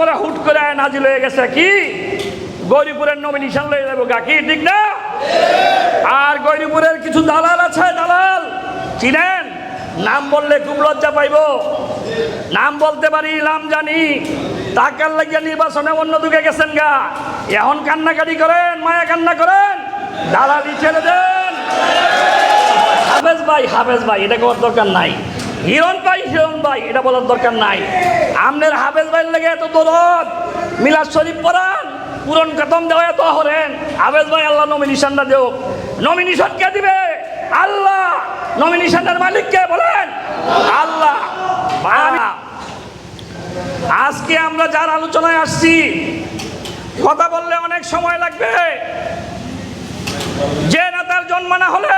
পরে হুট করে নাজিল হয়ে গেছে কি? গৌরীপুরের নমিনেশন লয়ে যাব কি? ঠিক না? আর গৌরীপুরের কিছু দালাল আছে, দালাল। চিনেন? নাম বললে খুব লজ্জা পাইব। নাম বলতে পারি, নাম জানি। টাকার লাগিয়া নির্বাচনে অন্য দিকে গেছেন গা। এখন কান্নাকাটি করেন, মায়া কান্না করেন। দালালি ছেড়ে দেন। হাফেজ ভাই হাফেজ ভাই, এটা করার দরকার নাই। হিরণ ভাই হিরণ ভাই, এটা বলার দরকার নাই। আমনের হাফেজ ভাইয়ের লেগে এত দরদ মিলাদ শরীফ পড়ান পুরন খতম দেওয়া এত হরেন হাফেজ ভাই, আল্লাহ নমিনেশনটা দেও নমিনেশন কে দিবে? আল্লাহ। নমিনেশনের মালিক কে বলেন? আল্লাহ। আজকে আমরা যার আলোচনায় আসছি, কথা বললে অনেক সময় লাগবে। যে নেতার জন্ম না হলে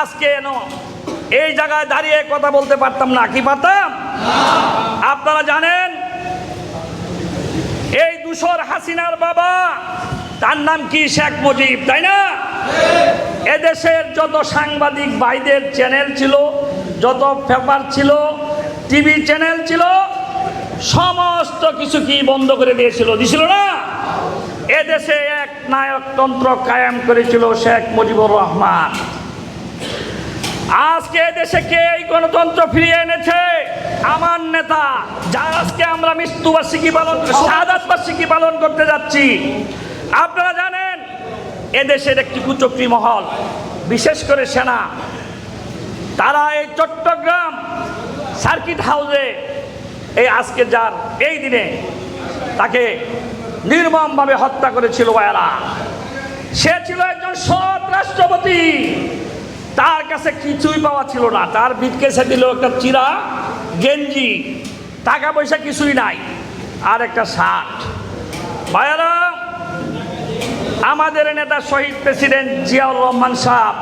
আজকে এন এই জায়গায় দাঁড়িয়ে কথা বলতে পারতাম না। কি পারতাম? আপনারা জানেন এই দুশোর হাসিনার বাবা তার নাম কি? শেখ মুজিব তাই না? এদেশের যত সাংবাদিক ভাইদের চ্যানেল ছিল যত পেপার ছিল টিভি চ্যানেল ছিল সমস্ত কিছু কি বন্ধ করে দিয়েছিল দিছিল না। এদেশে এক নায়কতন্ত্র কায়েম করেছিল শেখ মুজিবুর রহমান। আজকে দেশে কে এই গণতন্ত্র ফিরিয়ে এনেছে? আমার নেতা, যার আজকে আমরা মৃত্যুবার্ষিকী পালন শাহাদাত বার্ষিকী পালন করতে যাচ্ছি। আপনারা জানেন এদেশের একটি কুচক্রী মহল, বিশেষ করে সেনা। তারা এই চট্টগ্রাম সার্কিট হাউসে এই আজকে যার, এই দিনে তাকে নির্মমভাবে হত্যা করেছিল এরা সে ছিল একজন সৎ রাষ্ট্রপতি। তার কাছে কিছুই পাওয়া ছিল না। তার বিটকেসে দিল একটা চিরা, গেঞ্জি, টাকা পয়সা কিছুই নাই, আর একটা শার্ট। ভাইয়ারা, আমাদের নেতা শহীদ প্রেসিডেন্ট জিয়াউর রহমান সাহ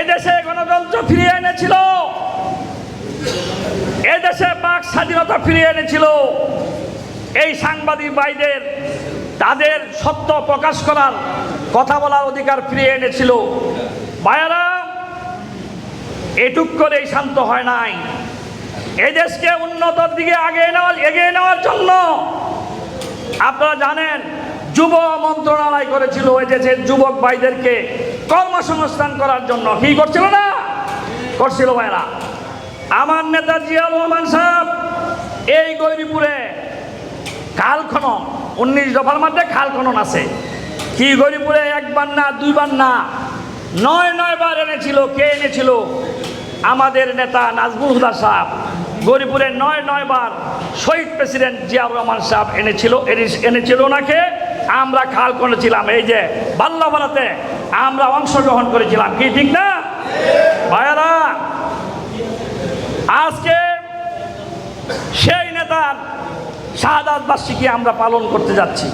এদেশে গণতন্ত্র ফিরিয়ে এনেছিল। এদেশে বাক স্বাধীনতা ফিরিয়ে এনেছিল। এই সাংবাদিক ভাইদের, তাদের সত্য প্রকাশ করার কথা বলার অধিকার ফিরিয়ে এনেছিল। ভাইয়ারা, এটুক করেই শান্ত হয় নাই। এদেশকে উন্নতর দিকে আগে নেওয়ার, এগিয়ে নেওয়ার জন্য আপনারা জানেন, যুব মন্ত্রণালয় করেছিল এই দেশের যুবক ভাইদেরকে কর্মসংস্থান করার জন্য। কি করছিল না? করছিল ভাইরা, আমার নেতা জিয়াউর রহমান সাহেব, এই গৌরীপুরে খাল খনন, উনিশ দফার মধ্যে খাল খনন আছে। কি গৌরীপুরে? একবার না দুইবার না নয় নয় বার এনেছিল, কে এনেছিল? আমাদের নেতা নাজমুল হুদা সাহেব। গৌরীপুরে নয় নয় বার শহীদ প্রেসিডেন্ট জিয়াউর রহমান সাহেব এনেছিল, এনে- এনেছিল ওনাকে। আমরা খাল করেছিলাম, এই যে বাল্লাবালাতে আমরা অংশগ্রহণ করেছিলাম, কি ঠিক না? ভাইয়ারা, আজকে সেই নেতার শাহাদাত বার্ষিকী আমরা পালন করতে যাচ্ছি।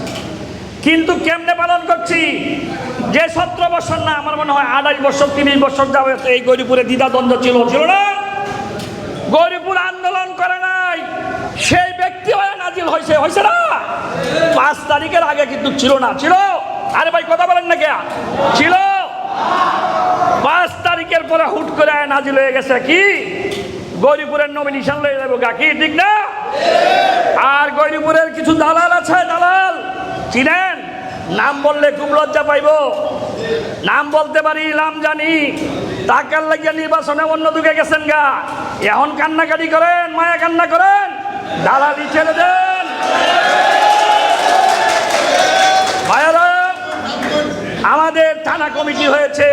কিন্তু কেমনে পালন করছি? যে সতেরো বছর না, আমার মনে হয় আড়াই বছর, তিরিশ বছর যাবে এই গরিপুরে দ্বিধাদ্বন্দ্ব ছিল ছিল না? গরিপুর আন্দোলন করে নাই, সেই ব্যক্তি হয়ে নাজিল হয়েছে হয়েছে না? পাঁচ তারিখের আগে কিন্তু ছিল না, ছিল? আরে ভাই, কথা বলেন না কে? ছিল? পাঁচ তারিখের পরে হুট করে নাজিল হয়ে গেছে কি? গৌরীপুরের নমিনেশন লয়ে যাব গা কি, ঠিক না? আর গৌরীপুরের কিছু দালাল আছে, দালাল? চিনেন? নাম বললে খুব লজ্জা পাইব। নাম বলতে পারি, নাম জানি। টাকার লাগিয়া নির্বাচনে অন্য দিকে গেছেন গা। এখন কান্নাকাটি করেন, মায়া কান্না করেন। দালালি ছেড়ে দেন। আমাদের থানা কমিটি হয়েছে।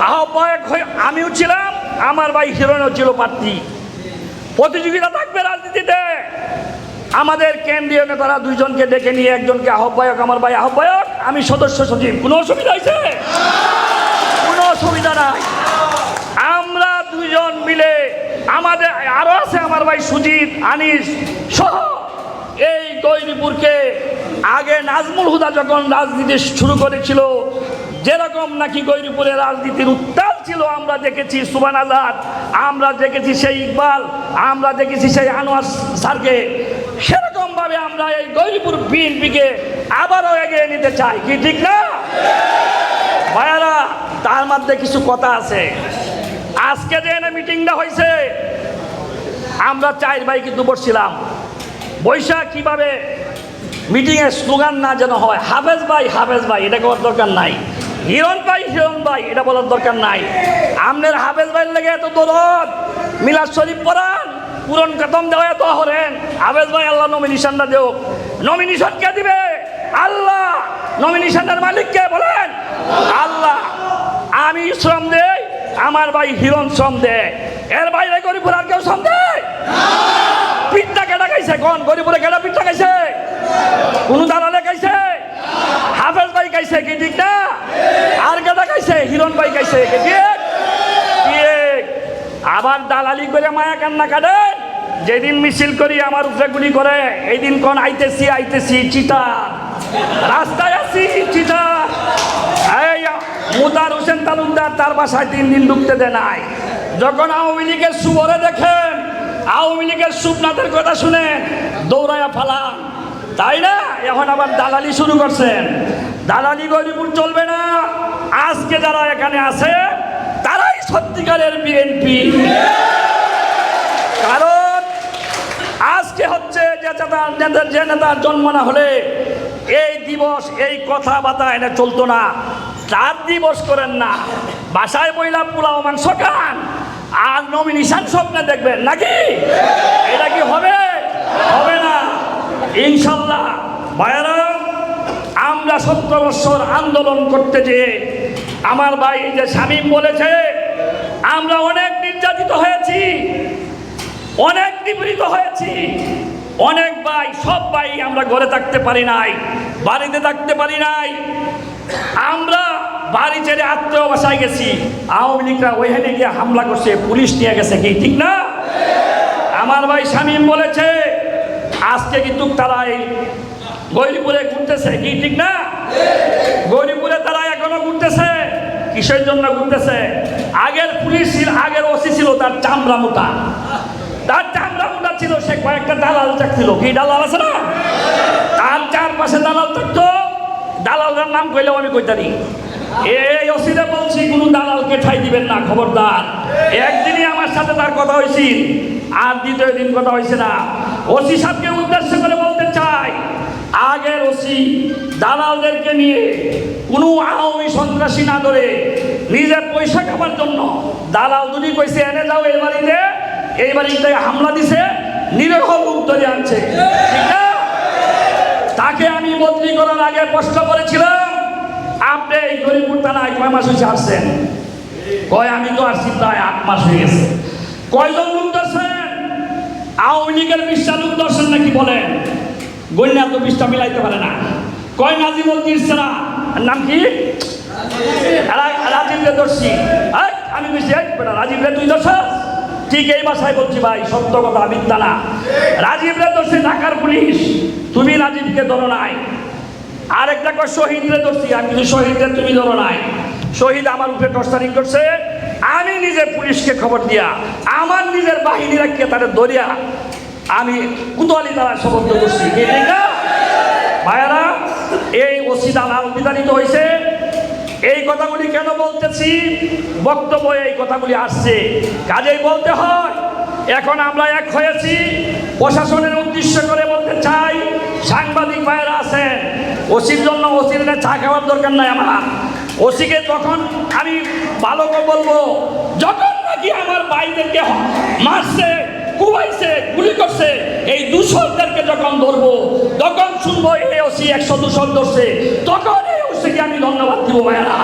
আহ্বায়ক হয়ে আমিও ছিলাম, আমার ভাই হিরণও ছিল প্রার্থী। প্রতিযোগিতা থাকবে রাজনীতিতে। আমাদের কেন্দ্রীয় নেতারা দুইজনকে ডেকে নিয়ে একজনকে আহ্বায়ক, আমার ভাই আহ্বায়ক, আমি সদস্য সচিব। কোনো অসুবিধা হয়েছে? কোনো অসুবিধা নাই। আমরা দুইজন মিলে আমাদের, আরও আছে আমার ভাই সুজিত, আনিস সহ এই গৈরীপুরকে আগে নাজমুল হুদা যখন রাজনীতি শুরু করেছিল, যেরকম নাকি গৈরীপুরের রাজনীতির উত্তাল ছিল, আমরা দেখেছি, সুবান আজাদ, আমরা দেখেছি সেই ইকবাল, আমরা দেখেছি সেই আনোয়ার স্যারকে। সেরকম ভাবে আমরা এই গৈরীপুর বিএনপিকে আবারও এগিয়ে নিতে চাই, কি ঠিক না? ভাইয়ারা, তার মধ্যে কিছু কথা আছে। আজকে যে এনে মিটিংটা হয়েছে আমরা চার ভাই কিন্তু বসছিলাম বৈশাখ কীভাবে মিটিংয়ে স্লোগান না যেন হয়, হাফেজ ভাই হাফেজ ভাই, এটা করার দরকার নাই। হিরণ ভাই হিরণ ভাই, এটা বলার দরকার নাই। আমনের হাফেজ ভাইয়ের লেগে এত দরদ, মিলাদ শরীফ পড়ান পুরন কদম দেওয়া তো হরেন হাফেজ ভাই, আল্লাহ নমিনেশনটা দেও নমিনেশন কে দিবে? আল্লাহ। নমিনেশনের মালিক কে বলেন? আল্লাহ। আমি শ্রম দেই, আমার ভাই হিরণ শ্রম দেয়। এর বাইরে গরিবুর আর কেউ শ্রম দেয়? পিঠটা কেটা খাইছে? কোন? গরিবুরে কেটা পিঠটা খাইছে? কোন দালালে খাইছে? হাফেজ ভাই খাইছে কি ঠিক না? আর কেটা খাইছে? হিরণ ভাই খাইছে কি ঠিক? আবার দালালি করে মায়া কান্না কাটেন? যেদিন মিছিল করি, আমার উপরে গুলি করে এই দিন কোন আইতেছি আইতেছি, চিতা। রাস্তায় আছি, চিতা। মুদার হোসেন তালুকদার তার বাসায় তিন দিন ঢুকতে দেয় নাই। যখন আওয়ামী লীগের সুবরে দেখেন, আওয়ামী লীগের সুপনাথের কথা শুনে দৌড়ায়া ফালান। তাই না? এখন আবার দালালি শুরু করছেন। দালালি গরিবুর চলবে না। আজকে যারা এখানে আছে, তারাই সত্যিকারের বিএনপি। কারণ যে নেতার জন্ম না হলে এই দিবস, এই কথাবার্তা এনে চলতো না। তার দিবস করেন না। বাসায় বইলা পোলাও মাংস খান, আর নমিনেশন স্বপ্নে দেখবেন। নাকি? এটা কি হবে? হবে না। ইনশাল্লাহ। ভাইয়ারা, আমরা সত্তর বছর আন্দোলন করতে যেয়ে আমার ভাই যে শামীম বলেছে, আমরা অনেক নির্যাতিত হয়েছি, অনেক নিপীড়িত হয়েছি। অনেক ভাই, সব ভাই আমরা ঘরে থাকতে পারি নাই, বাড়িতে থাকতে পারি নাই। আমরা বাড়ি ছেড়ে আত্মীয় বাসায় গেছি, আওয়ামী লীগরা ওইখানে গিয়ে হামলা করছে, পুলিশ নিয়ে গেছে কি, ঠিক না? আমার ভাই শামীম বলেছে, আজকে কিন্তু তারা এই গৌরীপুরে ঘুরতেছে কি, ঠিক না? গৌরীপুরে তারা এখনও ঘুরতেছে, কিসের জন্য ঘুরতেছে? আগের পুলিশ আগের ওসি ছিল, তার চামড়া মোটা। তার সে কয়েকটা দালাল চাকছিল কি দালাল আছে না? তার চারপাশে দালাল থাকতো। দালালটার নাম কইলেও আমি কইতারি এই অসিদে বলছি, কোনো দালালকে ঠাই দিবেন না, খবরদার। একদিনই আমার সাথে তার কথা হয়েছিল আর দ্বিতীয় দিন কথা হয়েছে না। ওসি সাহেবকে উদ্দেশ্য করে বলতে চাই, আগের ওসি দালালদেরকে নিয়ে কোনো আওয়ামী সন্ত্রাসী না ধরে নিজের পয়সা খাবার জন্য দালাল যদি কইছে, এনে যাও এই বাড়িতে এই বাড়িতে হামলা দিছে নিরহ লোক ধরে আনছে তাকে আমি বদলি করার আগে প্রশ্ন করেছিলাম আপনি এই গরিবপুর থানায় কয় মাস হয়েছে আসছেন? কয় আমি তো আসছি প্রায় আট মাস হয়ে গেছে। কয়জন লোক ধরছেন? আওয়ামী লীগের বিশটা লোক ধরছেন নাকি বলেন? গন্যা তো বিশটা মিলাইতে পারে না। কয় নাজিমুল দিরসানা নাম কি? রাজীব। রে ধরছি। আমি এই, রাজীব রে তুই ধরছস? ঠিক এই ভাষায় বলছি ভাই, সত্য কথা, মিথ্যা না। রাজীব রে ধরছে ঢাকার পুলিশ, তুমি রাজীবকে ধরো নাই। আরেকটা কয়, শহীদ রে ধরছি, আমি কিছু শহীদ রে তুমি ধরো নাই। শহীদ আমার উপরে টর্চারিং করছে, আমি নিজের পুলিশকে খবর দিয়া, আমার নিজের বাহিনী রাখিয়ে তাদের ধরিয়া আমি কুতোয়ালি দ্বারা শপথ করছি। ভাইয়ারা, এই ওসি দালাল বিতাড়িত হয়েছে এই কথাগুলি কেন বলতেছি? বক্তব্য এই কথাগুলি আসছে। কাজেই বলতে হয়, এখন আমরা এক হয়েছি। প্রশাসনের উদ্দেশ্য করে বলতে চাই, সাংবাদিক ভাইয়েরা আছেন, ওসির জন্য ওসির চা খাওয়ার দরকার নাই আমার। ওসিকে তখন আমি ভালো বলব, যখন নাকি আমার ভাইদেরকে মারছে, কুবাইছে, গুলি করছে, এই দূষণদেরকে যখন ধরবো, তখন শুনব, এই ওসি একশো দূষণ ধরছে, তখন এই ওসিকে আমি ধন্যবাদ দিব, মায়েরা।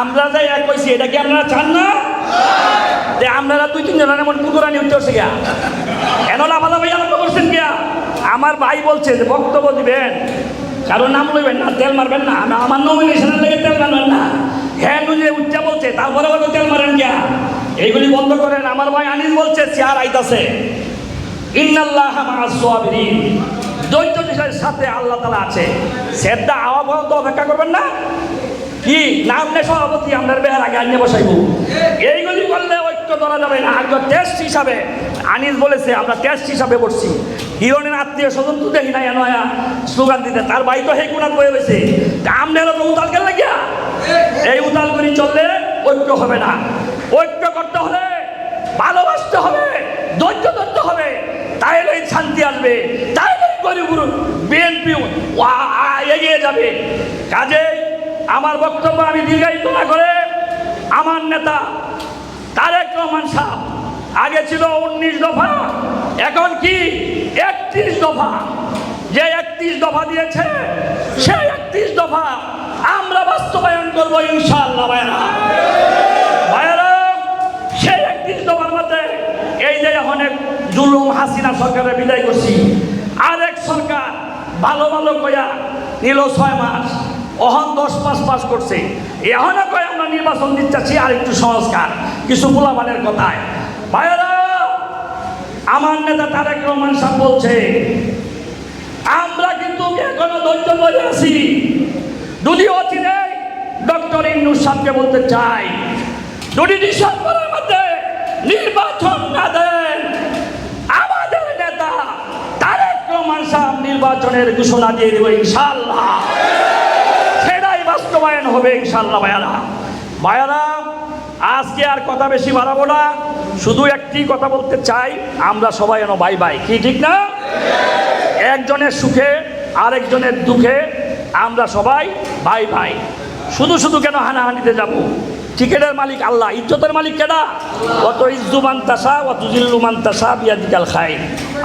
আমরা যে এক কইছি, এটা কি আপনারা চান না? যে আপনারা দুই তিনজন এমন কুকুরানি উঠতে হচ্ছে গিয়া। এন ভাই আরম্ভ করছেন গিয়া। আমার ভাই বলছে যে, বক্তব্য দিবেন, কারও নাম লইবেন না, তেল মারবেন না। আমি, আমার নমিনেশনের লেগে তেল মারবেন না। হ্যাঁ নিজে উচ্চা বলছে, তারপরে বলতে তেল মারেন গিয়া। এইগুলি বন্ধ করেন। আমার ভাই আনিস বলছে, চেয়ার আইতাছে। ইন্নাল্লাহ মাসাবিরিন দৈত্য বিষয়ের সাথে আল্লাহ তালা আছে। সেটা আওয়া পর্যন্ত অপেক্ষা করবেন না। কি? নাম নে সভাপতি, আপনার বেহার আগে আনিয়ে বসাইব। এইগুলি বললে ঐক্য ধরা যাবে না। আগে টেস্ট হিসাবে আনিস বলেছে, আমরা টেস্ট হিসাবে পড়ছি। হিরণের আত্মীয় স্বজন তো দেখি না নয়া স্লোগান দিতে তার বাড়ি তো হেকুনাথ বয়ে গেছে আমনেরা তো উতাল গেল লাগিয়া? এই উতাল করি চললে ঐক্য হবে না। ঐক্য করতে হলে ভালোবাসতে হবে, ধৈর্য ধরতে হবে। তাইলেই শান্তি আসবে, তাইলেই গরিব বিএনপি এগিয়ে যাবে। কাজেই আমার বক্তব্য আমি দীর্ঘায়িত না করে আমার নেতা তারেক রহমান সাহ আগে ছিল উনিশ দফা, এখন কি একত্রিশ দফা? যে একত্রিশ দফা দিয়েছে সেই একত্রিশ দফা আমরা বাস্তবায়ন করব ইনশাআল্লাহ ভাইরা ভাইরা সেই একত্রিশ দফার মধ্যে এই যে অনেক জুলুম হাসিনা সরকারের বিদায় করছি, আরেক সরকার ভালো ভালো কয়া নিল ছয় মাস। অহন দশ মাস পাস করছে। এখনও কয়ে আমরা নির্বাচন দিতে দিচ্ছি, আর একটু সংস্কার। কিছু পোলাপানের কথায়। ভাইয়েরা, আমার নেতা তারেক রহমান সাহেব বলছে, আমরা কিন্তু এখনও ধৈর্য ধরে আছি। যদি অচিনে ডক্টর ইন্নুর সাহেবকে বলতে চাই যদি ডিসেম্বরের মধ্যে নির্বাচন না দেন। আমাদের নেতা তারেক রহমান সাহেব নির্বাচনের ঘোষণা দিয়ে দেবে ইনশাল্লাহ বাস্তবায়ন হবে ইনশাল্লাহ ভাইয়ারা। ভাইয়ারা, আজকে আর কথা বেশি বাড়াবো না। শুধু একটি কথা বলতে চাই, আমরা সবাই যেন ভাই ভাই কি ঠিক না? একজনের সুখে, আরেকজনের দুঃখে আমরা সবাই ভাই ভাই শুধু শুধু কেন হানাহানিতে যাব? টিকেটের মালিক আল্লাহ। ইজ্জতের মালিক কেডা? অত ইজ্জুমান তাসা অত জিল্লুমান তাসা বিয়াদিকাল খাই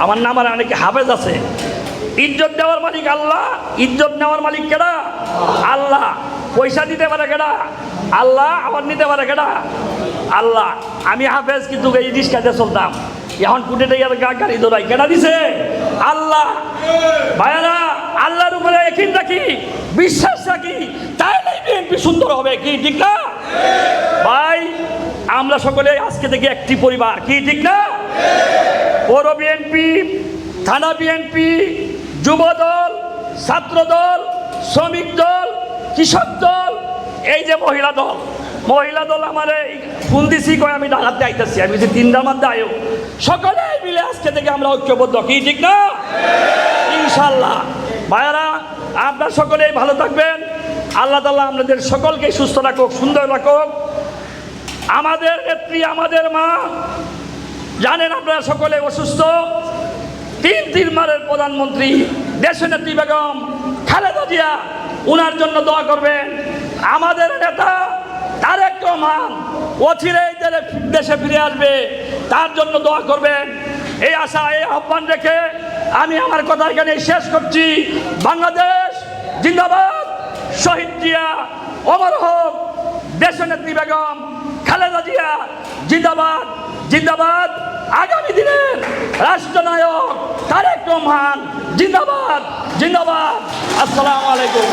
আমার নাম আর অনেকে হাফেজ আছে। ইজ্জত দেওয়ার মালিক আল্লাহ। ইজ্জত নেওয়ার মালিক কেডা? আল্লাহ, পয়সা দিতে পারে কেডা? আল্লাহ আবার নিতে পারে কেডা? আল্লাহ, আমি হাফেজ, কিন্তু এই রিক্সাতে চলতাম। এখন কুটে গাড়ি দৌড়াই কেডা দিছে? আল্লাহ। ভাইয়ারা, আল্লাহর উপরে একিন রাখি বিশ্বাস রাখি তাইলেই বিএনপি সুন্দর হবে কি, ঠিক না? ভাই, আমরা সকলে আজকে থেকে একটি পরিবার, কি, ঠিক না? পৌর বিএনপি, থানা বিএনপি যুব দল ছাত্র দল শ্রমিক দল, কৃষক দল, এই যে মহিলা দল। মহিলা দল আমার এই ফোন দিছি কয় আমি ডাকাতে আইতেছি আমি যে তিনটার মধ্যে আয়ো সকলে মিলে আজকে থেকে আমরা ঐক্যবদ্ধ, কি ঠিক না? ইনশাল্লাহ ভাইয়ারা, আপনার সকলেই ভালো থাকবেন। আল্লাহ তাল্লাহ আমাদের সকলকে সুস্থ রাখুক, সুন্দর রাখুক। আমাদের নেত্রী, আমাদের মা, জানেন আপনারা সকলে অসুস্থ। তিন তিন মারের প্রধানমন্ত্রী, দেশনেত্রী বেগম খালেদা জিয়া ওনার জন্য দোয়া করবেন আমাদের নেতা তারেক রহমান অচিরেই দেশে ফিরে আসবে, তার জন্য দোয়া করবেন এই আশা, এই আহ্বান রেখে আমি আমার কথা এখানে শেষ করছি। বাংলাদেশ জিন্দাবাদ। শহীদ জিয়া, অমর হোক। দেশনেত্রী বেগম খালেদা জিয়া, জিন্দাবাদ। জিন্দাবাদ। আগামী দিনের রাষ্ট্রনায়ক তারেক রহমান জিন্দাবাদ জিন্দাবাদ। আসসালামু আলাইকুম।